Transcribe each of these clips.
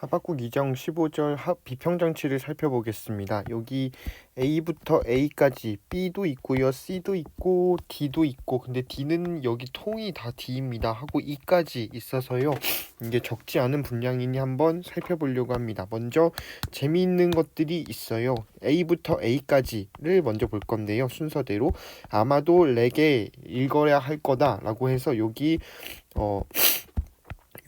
하박국 2장 15절 합 비평 장치를 살펴보겠습니다. 여기 A부터 A까지 B도 있고요. C도 있고 D도 있고 근데 D는 여기 통이 다 D입니다. 하고 E까지 있어서요. 이게 적지 않은 분량이니 한번 살펴보려고 합니다. 먼저 재미있는 것들이 있어요. A부터 A까지를 먼저 볼 건데요. 순서대로 아마도 레게 읽어야 할 거다라고 해서 여기 어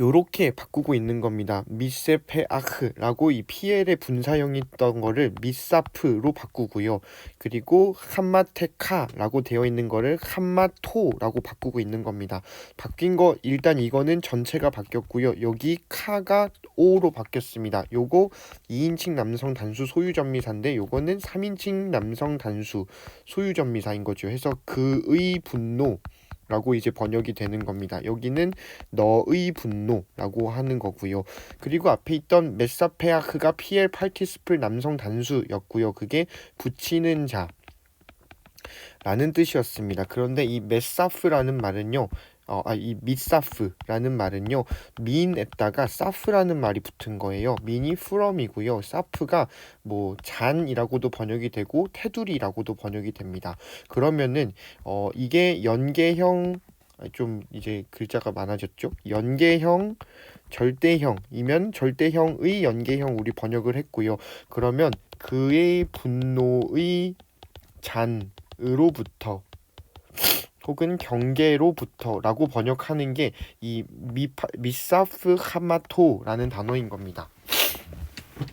요렇게 바꾸고 있는 겁니다. 미세페아흐라고 이 PL의 분사형이 있던 거를 미사프로 바꾸고요. 그리고 한마테카라고 되어 있는 거를 한마토라고 바꾸고 있는 겁니다. 바뀐 거 일단 이거는 전체가 바뀌었고요. 여기 카가 오로 바뀌었습니다. 요거 2인칭 남성 단수 소유 전미사인데 요거는 3인칭 남성 단수 소유 전미사인 거죠. 해서 그의 분노 라고 이제 번역이 되는 겁니다. 여기는 너의 분노라고 하는 거고요. 그리고 앞에 있던 메사페아크가 PL 파티스플 남성 단수였고요. 그게 붙이는 자 라는 뜻이었습니다. 그런데 이 메사프라는 말은요. 어, 아, 이 미사프라는 말은요, 민에다가 사프라는 말이 붙은 거예요. 민이 from이고요. 사프가 뭐 잔이라고도 번역이 되고 테두리라고도 번역이 됩니다. 그러면은 어, 이게 연계형 아, 좀 이제 글자가 많아졌죠. 연계형, 절대형이면 절대형의 연계형 우리 번역을 했고요. 그러면 그의 분노의 잔으로부터 혹은 경계로부터라고 번역하는 게 이 미사프 하마토라는 단어인 겁니다.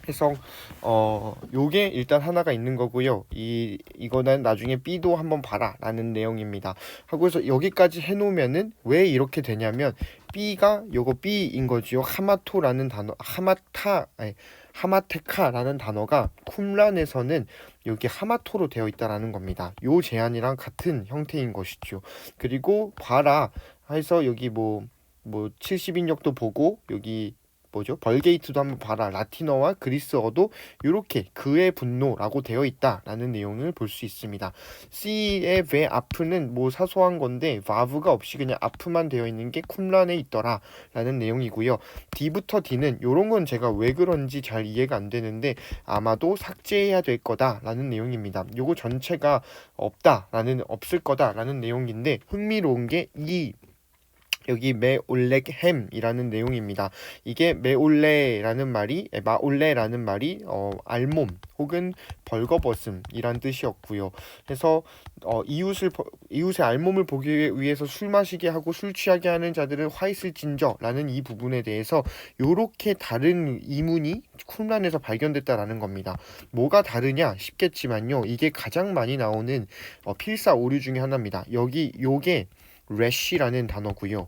해서 어 요게 일단 하나가 있는 거고요. 이 이거는 나중에 B도 한번 봐라라는 내용입니다. 하고서 여기까지 해 놓으면은 왜 이렇게 되냐면 B가 요거 B인 거지요. 하마토라는 단어 하마타 아니 하마테카라는 단어가 쿰란에서는 여기 하마토로 되어 있다라는 겁니다. 요 제안이랑 같은 형태인 것이죠. 그리고 봐라 해서 여기 뭐뭐 뭐 70인역도 보고 여기 뭐죠? 벌게이트도 한번 봐라. 라틴어와 그리스어도 이렇게 그의 분노라고 되어 있다라는 내용을 볼 수 있습니다. C의 왜 아프는 뭐 사소한 건데 바브가 없이 그냥 아프만 되어 있는 게 쿰란에 있더라라는 내용이고요. D부터 D는 이런 건 제가 왜 그런지 잘 이해가 안 되는데 아마도 삭제해야 될 거다라는 내용입니다. 요거 전체가 없다라는 없을 거다라는 내용인데 흥미로운 게 이 여기 메올렉햄이라는 내용입니다. 이게 메올레라는 말이 마올레라는 말이 어, 알몸 혹은 벌거벗음이란 뜻이었고요. 그래서 어, 이웃을 이웃의 알몸을 보기 위해서 술 마시게 하고 술 취하게 하는 자들은 화 있을 진저라는 이 부분에 대해서 요렇게 다른 이문이 쿰란에서 발견됐다라는 겁니다. 뭐가 다르냐 싶겠지만요. 이게 가장 많이 나오는 어, 필사 오류 중에 하나입니다. 여기 요게 래쉬라는 단어고요.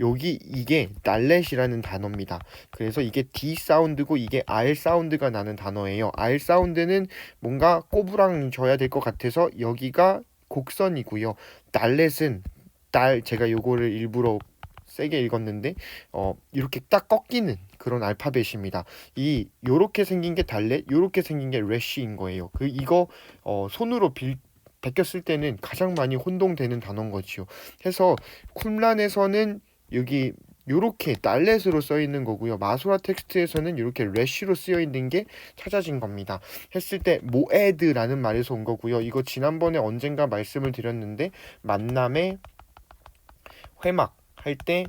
여기 이게 날렛이라는 단어입니다. 그래서 이게 D 사운드고 이게 R 사운드가 나는 단어예요. R 사운드는 뭔가 꼬부랑 져야 될 것 같아서 여기가 곡선이고요. 날렛은 달 제가 요거를 일부러 세게 읽었는데 어 이렇게 딱 꺾이는 그런 알파벳입니다. 이 요렇게 생긴 게 달렛, 요렇게 생긴 게 래쉬인 거예요. 그 이거 어 손으로 빌 베꼈을 때는 가장 많이 혼동되는 단어인 거지요. 해서 쿰란에서는 여기 요렇게 달렛으로 써 있는 거고요. 마소라 텍스트에서는 이렇게 래쉬로 쓰여 있는 게 찾아진 겁니다. 했을 때 모에드라는 말에서 온 거고요. 이거 지난번에 언젠가 말씀을 드렸는데 만남의 회막 할 때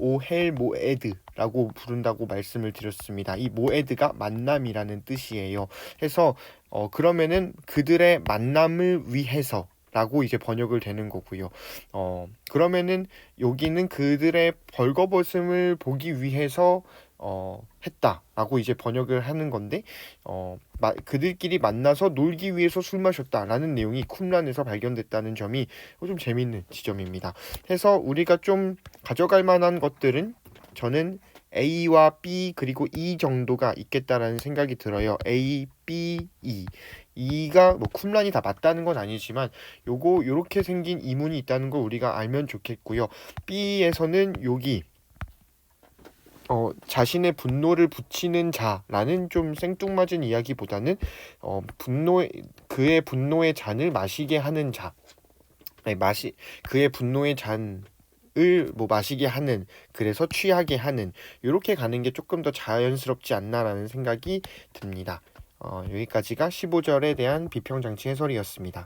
오헬 모에드 라고 부른다고 말씀을 드렸습니다. 이 모에드가 만남이라는 뜻이에요. 해서 어 그러면은 그들의 만남을 위해서 라고 이제 번역을 되는 거고요. 어, 그러면은 여기는 그들의 벌거벗음을 보기 위해서 어, 했다라고 이제 번역을 하는 건데 어, 마, 그들끼리 만나서 놀기 위해서 술 마셨다라는 내용이 쿰란에서 발견됐다는 점이 좀 재미있는 지점입니다. 해서 우리가 좀 가져갈 만한 것들은 저는 A와 B 그리고 E 정도가 있겠다라는 생각이 들어요. A, B, E. E가 뭐 쿰란이 다 맞다는 건 아니지만 요거 요렇게 생긴 이문이 있다는 걸 우리가 알면 좋겠고요. B에서는 여기 어, 자신의 분노를 붙이는 자라는 좀 생뚱맞은 이야기보다는 어, 분노 그의 분노의 잔을 마시게 하는 자, 아니, 마시 그의 분노의 잔 을뭐 마시게 하는 그래서 취하게 하는 이렇게 가는 게 조금 더 자연스럽지 않나라는 생각이 듭니다. 어, 여기까지가 15절에 대한 비평 장치 해설이었습니다.